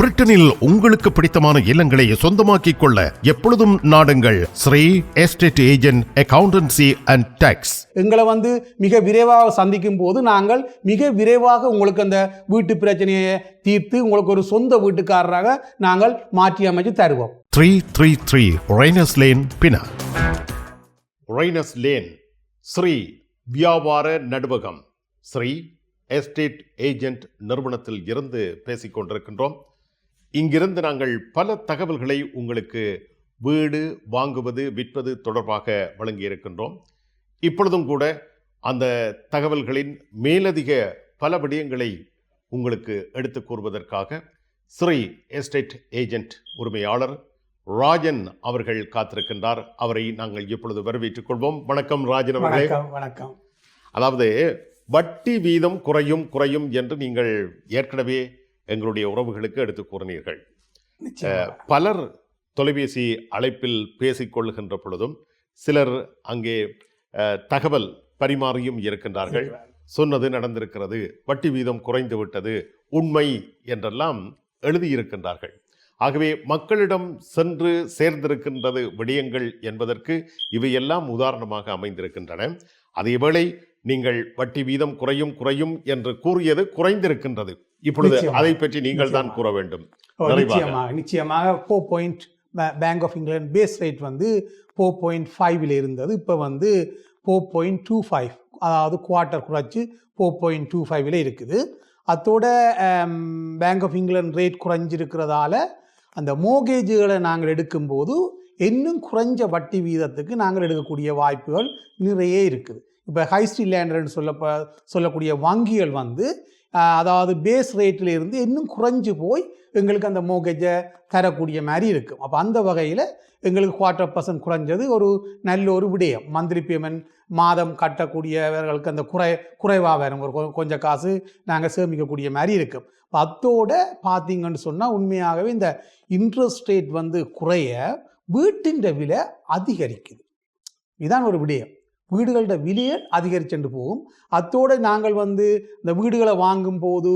பிரிட்டனில் உங்களுக்கு பிடித்தமான இல்லங்களை சொந்தமாக்கிக் கொள்ள எப்பொழுதும் நாடுங்கள். Shri estate agent accountancy and tax. எங்களை வந்து மிக விரைவாக சந்திக்கும் போது நாங்கள் மிக விரைவாக உங்களுக்கு அந்த வீட்டு பிரச்சனையை தீர்த்து உங்களுக்கு ஒரு சொந்த வீட்டுக்காரராக நாங்கள் மாற்றி அமைச்சு தருவோம். Three three three Raines lane பினா ரெய்னஸ் லேன் ஸ்ரீ வியாபார நடுவகம் ஸ்ரீ எஸ்டேட் ஏஜென்ட் நிறுவனத்தில் இருந்து பேசிக் கொண்டிருக்கின்றோம் இங்கிருந்து நாங்கள் பல தகவல்களை உங்களுக்கு வீடு வாங்குவது விற்பது தொடர்பாக வழங்கியிருக்கின்றோம். இப்பொழுதும் கூட அந்த தகவல்களின் மேலதிக பல விடயங்களை உங்களுக்கு எடுத்துக் கூறுவதற்காக ஸ்ரீ எஸ்டேட் ஏஜென்ட் உரிமையாளர் ராஜன் அவர்கள் காத்திருக்கின்றார். அவரை நாங்கள் இப்பொழுது வரவேற்றுக் கொள்வோம். வணக்கம் ராஜன் அவர்களே. வணக்கம் அதாவது வட்டி வீதம் குறையும் குறையும் என்று நீங்கள் ஏற்கனவே எங்களுடைய உறவுகளுக்கு எடுத்து கூறினீர்கள். பலர் தொலைபேசி அழைப்பில் பேசிக் கொள்ளுகின்ற பொழுதும் சிலர் அங்கே தகவல் பரிமாறியும் இருக்கின்றார்கள். சொன்னது நடந்திருக்கிறது வட்டி வீதம் குறைந்து விட்டது உண்மை என்றெல்லாம் எழுதியிருக்கின்றார்கள். ஆகவே மக்களிடம் சென்று சேர்ந்திருக்கின்றது விடயங்கள் என்பதற்கு இவையெல்லாம் உதாரணமாக அமைந்திருக்கின்றன. அதேவேளை நீங்கள் வட்டி வீதம் குறையும் குறையும் என்று கூறியது குறைந்திருக்கின்றது இப்பொழுது. அதை பற்றி நீங்கள் தான். கூற வேண்டும். நிச்சயமாக நிச்சயமாக four point bank of England base rate வந்து ஃபோர் பாயிண்ட் ஃபைவ்ல இருந்தது இப்போ வந்து ஃபோர் பாயிண்ட் டூ ஃபைவ் அதாவது குவார்ட்டர் குறைச்சி ஃபோர் பாயிண்ட் டூ ஃபைவ்ல இருக்குது அத்தோட பேங்க் ஆஃப் இங்கிலாந்து ரேட் குறைஞ்சிருக்கிறதால அந்த மோகேஜுகளை நாங்கள் எடுக்கும்போது இன்னும் குறைஞ்ச வட்டி வீதத்துக்கு நாங்கள் எடுக்கக்கூடிய வாய்ப்புகள் நிறைய இருக்குது இப்போ ஹைஸ்ட்ரி லேண்டர்னு சொல்ல சொல்லக்கூடிய வங்கிகள் வந்து அதாவது பேஸ் ரேட்டில் இருந்து இன்னும் குறைஞ்சு போய் எங்களுக்கு அந்த மோகேஜை தரக்கூடிய மாதிரி இருக்கும் அப்போ அந்த வகையில் எங்களுக்கு குவார்ட்டர் பர்சன்ட் குறைஞ்சது ஒரு நல்ல ஒரு விடயம். மந்த்லி பேமெண்ட் மாதம் கட்டக்கூடியவர்களுக்கு அந்த குறை குறைவாக வரும் ஒரு கொ- கொஞ்சம் காசு நாங்கள் சேமிக்கக்கூடிய மாதிரி இருக்கும் அப்ப அத்தோட பார்த்தீங்கன்னு சொன்னால் உண்மையாகவே இந்த இன்ட்ரெஸ்ட் ரேட் வந்து குறைய வீட்டின் விலை அதிகரிக்குது. இதுதான் ஒரு விடயம். வீடுகளோட விலையை அதிகரிச்சுட்டு போகும். அத்தோடு நாங்கள் வந்து இந்த வீடுகளை வாங்கும் போது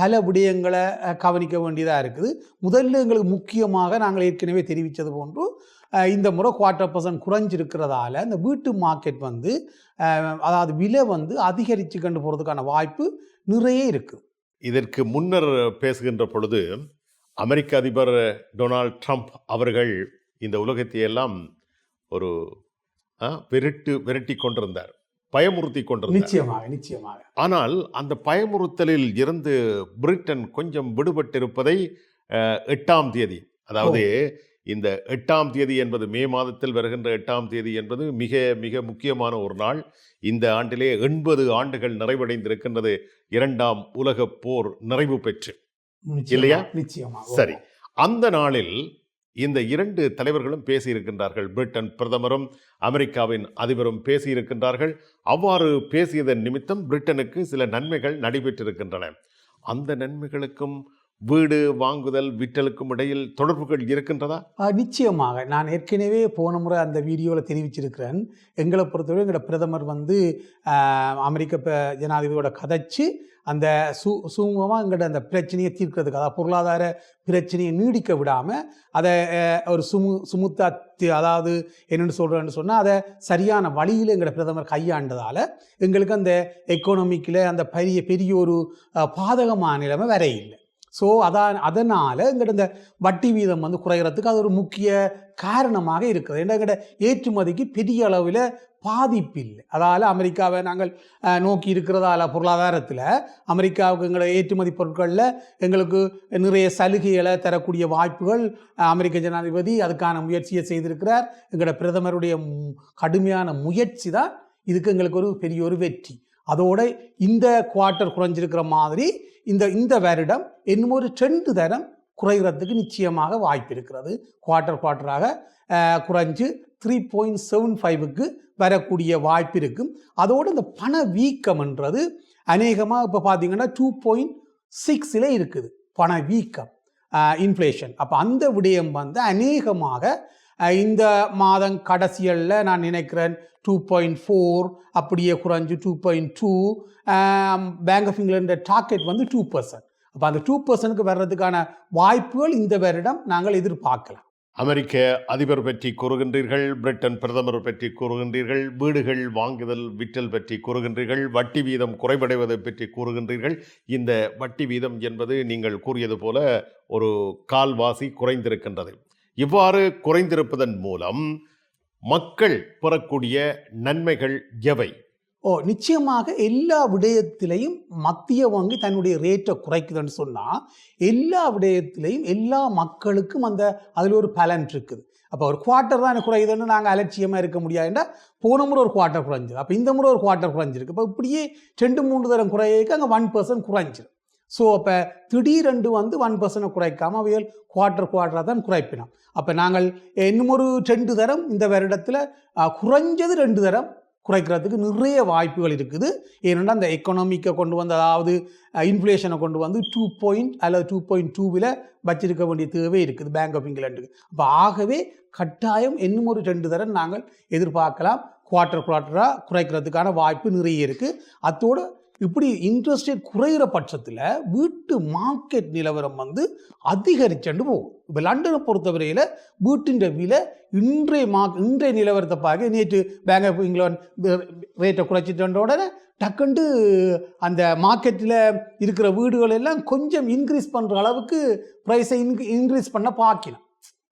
பல விடயங்களை கவனிக்க வேண்டியதாக இருக்குது. முதல்ல எங்களுக்கு முக்கியமாக நாங்கள் ஏற்கனவே தெரிவித்தது போன்று இந்த முறை குவார்ட்டர் பர்சன்ட் குறைஞ்சிருக்கிறதால இந்த வீட்டு மார்க்கெட் வந்து அதாவது விலை வந்து அதிகரித்து கண்டு போகிறதுக்கான வாய்ப்பு நிறைய இருக்குது இதற்கு முன்னர் பேசுகின்ற பொழுது அமெரிக்க அதிபர் டொனால்ட் ட்ரம்ப் அவர்கள் இந்த உலகத்தையெல்லாம் ஒரு விரட்டு விரட்டி கொண்டிருந்தார். பயமுறுத்தி கொண்டிருந்தார். நிச்சயமாக நிச்சயமாக. ஆனால் அந்த பயமுறுத்தலில் இருந்து பிரிட்டன் கொஞ்சம் விடுபட்டிருப்பதை எட்டாம் தேதி அதாவது இந்த எட்டாம் தேதி என்பது மே மாதத்தில் வருகின்ற எட்டாம் தேதி என்பது மிக மிக முக்கியமான ஒரு நாள். இந்த ஆண்டிலே எண்பது ஆண்டுகள் நிறைவடைந்திருக்கின்றது. இரண்டாம் உலகப் போர் நிறைவு பெற்று. இல்லையா? நிச்சயமாக. சரி. அந்த நாளில் இந்த இரண்டு தலைவர்களும் பேசியிருக்கின்றார்கள். பிரிட்டன் பிரதமரும் அமெரிக்காவின் அதிபரும் பேசியிருக்கின்றார்கள். அவ்வாறு பேசியதன் நிமித்தம் பிரிட்டனுக்கு சில நன்மைகள் நடைபெற்றிருக்கின்றன. அந்த நன்மைகளுக்கும் வீடு வாங்குதல் விற்றலுக்கும் இடையில் தொடர்புகள் இருக்கின்றதா? நிச்சயமாக. நான் ஏற்கனவே போன முறை அந்த வீடியோவில் தெரிவிச்சிருக்கிறேன். எங்களை பொறுத்தவரை எங்களோட பிரதமர் வந்து அமெரிக்க ப- ஜனாதிபதியோட கதைச்சு அந்த சு சுமூகமாக எங்கிட்ட அந்த பிரச்சனையை தீர்க்கிறதுக்கு அதாவது பொருளாதார பிரச்சனையை நீடிக்க விடாமல் அதை ஒரு சுமு சுமுத்தா அதாவது என்னென்னு சொல்கிறேன்னு சொன்னால் அதை சரியான வழியில் எங்களோட பிரதமர் கையாண்டதால் எங்களுக்கு அந்த எக்கனாமிக்கில் அந்த பெரிய பெரிய ஒரு பாதகமான நிலைமை வர இல்லை ஸோ அதான் அதனால் எங்கிட்ட இந்த வட்டி வீதம் வந்து குறைகிறதுக்கு அது ஒரு முக்கிய காரணமாக இருக்குது ஏன்னா எங்கள்ட ஏற்றுமதிக்கு பெரிய அளவில் பாதிப்பு இல்லை அதால் அமெரிக்காவை நாங்கள் நோக்கி இருக்கிறதால பொருளாதாரத்தில் அமெரிக்காவுக்கு எங்களை ஏற்றுமதி பொருட்களில் எங்களுக்கு நிறைய சலுகைகளை தரக்கூடிய வாய்ப்புகள் அமெரிக்க ஜனாதிபதி அதுக்கான முயற்சியை செய்திருக்கிறார். எங்களோட பிரதமருடைய கடுமையான முயற்சி தான் இதுக்கு எங்களுக்கு ஒரு பெரிய ஒரு வெற்றி. அதோட இந்த குவார்ட்டர் குறைஞ்சிருக்கிற மாதிரி இந்த இந்த வருடம் இன்னும் ஒரு ரெண்டு தரம் குறைகிறதுக்கு நிச்சயமாக வாய்ப்பு இருக்கிறது. குவார்ட்டர் குவார்ட்டராக குறைஞ்சு த்ரீ பாயிண்ட் செவன் ஃபைவுக்கு வரக்கூடிய வாய்ப்பு இருக்கும் அதோடு இந்த பண வீக்கம்ன்றது அநேகமாக இப்போ பார்த்தீங்கன்னா டூ பாயிண்ட் சிக்ஸில் இருக்குது. பண வீக்கம் இன்ஃப்ளேஷன் அப்போ அந்த விடயம் வந்து அநேகமாக இந்த மாதம் கடைசிகளில் நான் நினைக்கிறேன் டூ பாயிண்ட் ஃபோர் அப்படியே குறைஞ்சு two point two bank of England target வந்து டூ பர்சன்ட் அப்போ அந்த டூ பர்சனுக்கு வர்றதுக்கான வாய்ப்புகள் இந்த வருடம் நாங்கள் எதிர்பார்க்கலாம். அமெரிக்க அதிபர் பற்றி கூறுகின்றீர்கள் பிரிட்டன் பிரதமர் பற்றி கூறுகின்றீர்கள் வீடுகள் வாங்குதல் விற்றல் பற்றி கூறுகின்றீர்கள் வட்டி வீதம் குறைவடைவதை பற்றி கூறுகின்றீர்கள். இந்த வட்டி வீதம் என்பது நீங்கள் கூறியது போல ஒரு கால்வாசி குறைந்திருக்கின்றது. இவ்வாறு குறைந்திருப்பதன் மூலம் மக்கள் பெறக்கூடிய நன்மைகள் எவை? ஓ நிச்சயமாக எல்லா விடயத்திலையும் மத்திய வங்கி தன்னுடைய ரேட்டை குறைக்குதுன்னு சொன்னால் எல்லா விடயத்திலையும் எல்லா மக்களுக்கும் அந்த அதில் ஒரு பலன் இருக்குது. அப்போ ஒரு குவார்ட்டர் தான் எனக்கு குறையுதுன்னு நாங்கள் அலட்சியமாக இருக்க முடியாதுன்னா போன முறை ஒரு குவார்ட்டர் குறைஞ்சிது. அப்போ இந்த முறை ஒரு குவார்ட்டர் குறைஞ்சிருக்கு. இப்போ இப்படியே ரெண்டு மூன்று தரம் குறையக்கு அங்கே ஒன் பர்சன்ட் குறைஞ்சிரும். ஸோ அப்போ திடீரெண்டு வந்து ஒன் பர்சன்ட் குறைக்காமல் அவைகள் குவார்ட்டர் குவார்ட்டராக தான் குறைப்பினோம். அப்போ நாங்கள் இன்னும் ஒரு ரெண்டு தரம் இந்த வருடத்தில் குறைஞ்சது ரெண்டு தரம் குறைக்கிறதுக்கு நிறைய வாய்ப்புகள் இருக்குது. ஏனென்றால் அந்த எக்கனாமிக்கை கொண்டு வந்து அதாவது இன்ஃப்ளேஷனை கொண்டு வந்து டூ பாயிண்ட் அல்லது டூ பாயிண்ட் டூவில் வச்சிருக்க வேண்டிய தேவை இருக்குது பேங்க் ஆஃப் இங்கிலாண்டுக்கு அப்போ ஆகவே கட்டாயம் இன்னும் ஒரு ரெண்டு தரம் நாங்கள் எதிர்பார்க்கலாம். குவார்ட்டர் குவார்ட்டராக குறைக்கிறதுக்கான வாய்ப்பு நிறைய இருக்குது அத்தோடு இப்படி இன்ட்ரெஸ்ட் ரேட் குறையிற பட்சத்தில் வீட்டு மார்க்கெட் நிலவரம் வந்து அதிகரிச்சுண்டு போகும். இப்போ லண்டனை பொறுத்தவரையில் வீட்டின் விலை இன்றைய மா இன்றைய நிலவரத்தை பார்க்க நேற்று பேங்க் ஆஃப் இங்கிலாந்து ரேட்டை குறைச்சிட்ட உடனே டக்குண்டு அந்த மார்க்கெட்டில் இருக்கிற வீடுகள் எல்லாம் கொஞ்சம் இன்க்ரீஸ் பண்ணுற அளவுக்கு ப்ரைஸை இன்க் இன்க்ரீஸ் பண்ண பார்க்கணும்.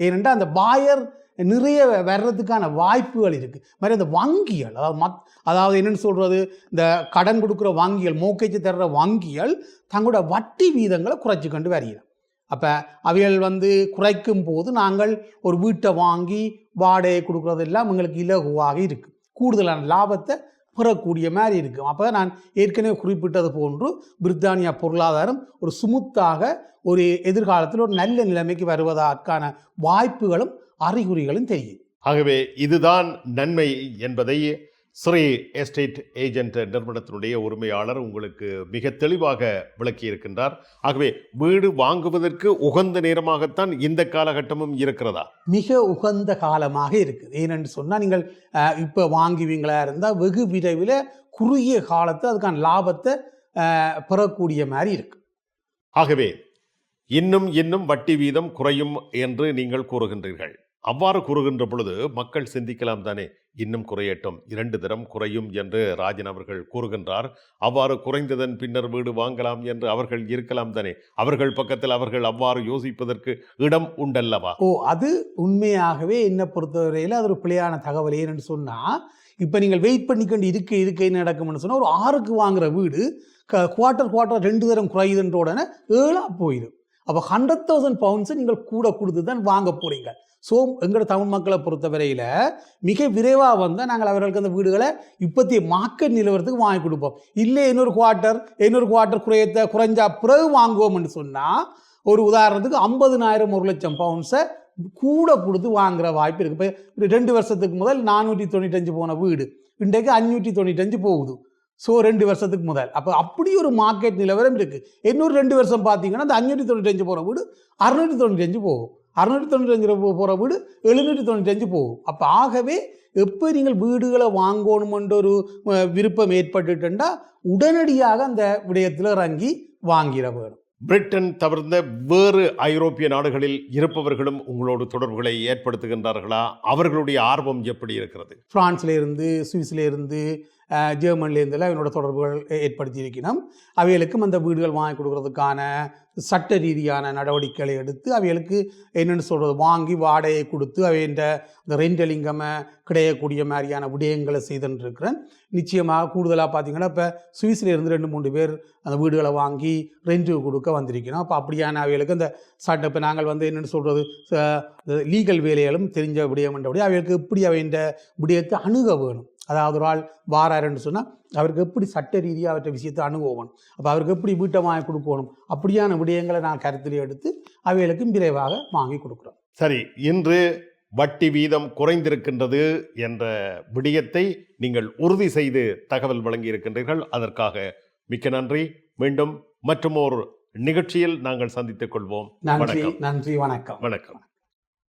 ஏனென்றால் அந்த பாயர் நிறைய வர்றதுக்கான வாய்ப்புகள் இருக்குது மாதிரி அந்த வங்கிகள் அதாவது மத் அதாவது என்னென்னு சொல்கிறது இந்த கடன் கொடுக்குற வங்கிகள் மோக்கேஜ் தர்ற வங்கிகள் தங்களோட வட்டி வீதங்களை குறைச்சி கொண்டு வருகிறோம் அப்போ அவைகள் வந்து குறைக்கும் போது நாங்கள் ஒரு வீட்டை வாங்கி வாடகை கொடுக்குறது எல்லாம் எங்களுக்கு இலகுவாக இருக்குது கூடுதலான லாபத்தை பெறக்கூடிய மாதிரி இருக்கும் அப்போ நான் ஏற்கனவே குறிப்பிட்டது போன்று பிரித்தானியா பொருளாதாரம் ஒரு சுமுத்தாக ஒரு எதிர்காலத்தில் ஒரு நல்ல நிலைமைக்கு வருவதற்கான வாய்ப்புகளும் அறிகுறிகளும் தெரியும். ஆகவே இதுதான் நன்மை என்பதை ஸ்ரீ எஸ்டேட் ஏஜென்ட் நிறுவனத்தினுடைய உரிமையாளர் உங்களுக்கு மிக தெளிவாக விளக்கியிருக்கின்றார். ஆகவே வீடு வாங்குவதற்கு உகந்த நேரமாகத்தான் இந்த காலகட்டமும் இருக்கிறதா? மிக உகந்த காலமாக இருக்குது. ஏனென்று சொன்னால் நீங்கள் இப்போ வாங்குவீங்களா இருந்தால் வெகு விரைவில் குறுகிய காலத்தை அதுக்கான லாபத்தை பெறக்கூடிய மாதிரி இருக்கு. ஆகவே இன்னும் இன்னும் வட்டி வீதம் குறையும் என்று நீங்கள் கூறுகின்றீர்கள். அவ்வாறு கூறுகின்ற பொழுது மக்கள் சிந்திக்கலாம் தானே இன்னும் குறையட்டும் இரண்டு தரம் குறையும் என்று ராஜன் அவர்கள் கூறுகின்றார். அவ்வாறு குறைந்ததன் பின்னர் வீடு வாங்கலாம் என்று அவர்கள் இருக்கலாம் தானே அவர்கள் பக்கத்தில் அவர்கள் அவ்வாறு யோசிப்பதற்கு இடம் உண்டல்லவா? ஓ அது உண்மையாகவே என்னை பொறுத்தவரையில் அது ஒரு பிழையான தகவல். ஏன்னு சொன்னால் இப்போ நீங்கள் வெயிட் பண்ணிக்கொண்டு இருக்க இருக்க நடக்கும்னு சொன்னால் ஒரு ஆறுக்கு வாங்குற வீடு க குவார்ட்டர் குவார்ட்டர் ரெண்டு தரம் குறையுதுன்ற உடனே ஏழாக போயிடும். அப்போ ஹண்ட்ரட் தௌசண்ட் பவுண்ட்ஸை நீங்கள் கூட கொடுத்து தான் வாங்க போகிறீங்க ஸோ எங்களோட தமிழ் மக்களை பொறுத்தவரையில் மிக விரைவாக வந்தால் நாங்கள் அவர்களுக்கு அந்த வீடுகளை இப்போத்திய மார்க்கெட் நிலவரத்துக்கு வாங்கி கொடுப்போம். இல்லை இன்னொரு குவார்ட்டர் இன்னொரு குவார்ட்டர் குறையத்த குறைஞ்சா பிறகு வாங்குவோம்னு சொன்னால் ஒரு உதாரணத்துக்கு ஐம்பதுனாயிரம் ஒரு லட்சம் பவுன்ஸை கூட கொடுத்து வாங்குற வாய்ப்பு இருக்குது இப்போ ரெண்டு வருஷத்துக்கு முதல் நானூற்றி தொண்ணூற்றஞ்சு போன வீடு. இன்றைக்கு அஞ்சூற்றி தொண்ணூற்றஞ்சு போகுது. ஸோ ரெண்டு வருஷத்துக்கு முதல். அப்போ அப்படி ஒரு மார்க்கெட் நிலவரம் இருக்குது இன்னொரு ரெண்டு வருஷம் பார்த்தீங்கன்னா அந்த அஞ்சூற்றி தொண்ணூற்றஞ்சு போகிற வீடு அறுநூற்றி தொண்ணூற்றஞ்சு போகும். அறுநூற்றி தொண்ணூத்தஞ்சு போகிற வீடு எழுநூற்றி தொண்ணூத்தஞ்சு போகும். அப்போ ஆகவே எப்போ நீங்கள் வீடுகளை வாங்கணுமென்ற ஒரு விருப்பம் ஏற்பட்டுட்டுண்டா உடனடியாக அந்த விடயத்தில் இறங்கி வாங்கிட வேணும். பிரிட்டன் தவிர்ந்த வேறு ஐரோப்பிய நாடுகளில் இருப்பவர்களும் உங்களோடு தொடர்புகளை ஏற்படுத்துகின்றார்களா? அவர்களுடைய ஆர்வம் எப்படி இருக்கிறது? பிரான்ஸ்ல இருந்து சுவிஸ்ல இருந்து அஹ், இவனோட தொடர்புகள் ஏற்படுத்தியிருக்கணும். அவைகளுக்கும் அந்த வீடுகள் வாங்கி கொடுக்கறதுக்கான சட்ட ரீதியான நடவடிக்கைகளை எடுத்து அவைகளுக்கு என்னென்னு சொல்கிறது வாங்கி வாடகையை கொடுத்து அவைன்ற இந்த ரெண்டல் இங்கமை கிடையக்கூடிய மாதிரியான விடயங்களை செய்துன்னு இருக்கிறேன் நிச்சயமாக கூடுதலாக பார்த்தீங்கன்னா இப்போ சுவிஸில் இருந்து ரெண்டு மூணு பேர் அந்த வீடுகளை வாங்கி ரெண்டு கொடுக்க வந்திருக்கணும். அப்போ அப்படியான அவைகளுக்கு அந்த சட்ட இப்போ நாங்கள் வந்து என்னென்னு சொல்கிறது லீகல் வேலைகளும் தெரிஞ்ச விடயம் என்றபடி அவைகளுக்கு எப்படி அவைன்ற விடயத்தை அணுக வேணும்? அதாவது ஒரு ஆள் வாராருன்னு சொன்னால் அவருக்கு எப்படி சட்ட ரீதியாக அவற்றை விஷயத்தை அணுகணும் அப்போ அவருக்கு எப்படி வீட்டை வாங்கி கொடுக்கணும் அப்படியான விடயங்களை நான் கருத்தில் எடுத்து அவைகளுக்கும் விரைவாக வாங்கி கொடுக்குறோம். சரி இன்று வட்டி வீதம் குறைந்திருக்கின்றது என்ற விடயத்தை நீங்கள் உறுதி செய்து தகவல் வழங்கி இருக்கின்றீர்கள் அதற்காக மிக்க நன்றி. மீண்டும் மற்றும் ஒரு நிகழ்ச்சியில் நாங்கள் சந்தித்துக் கொள்வோம். நன்றி நன்றி வணக்கம். வணக்கம்.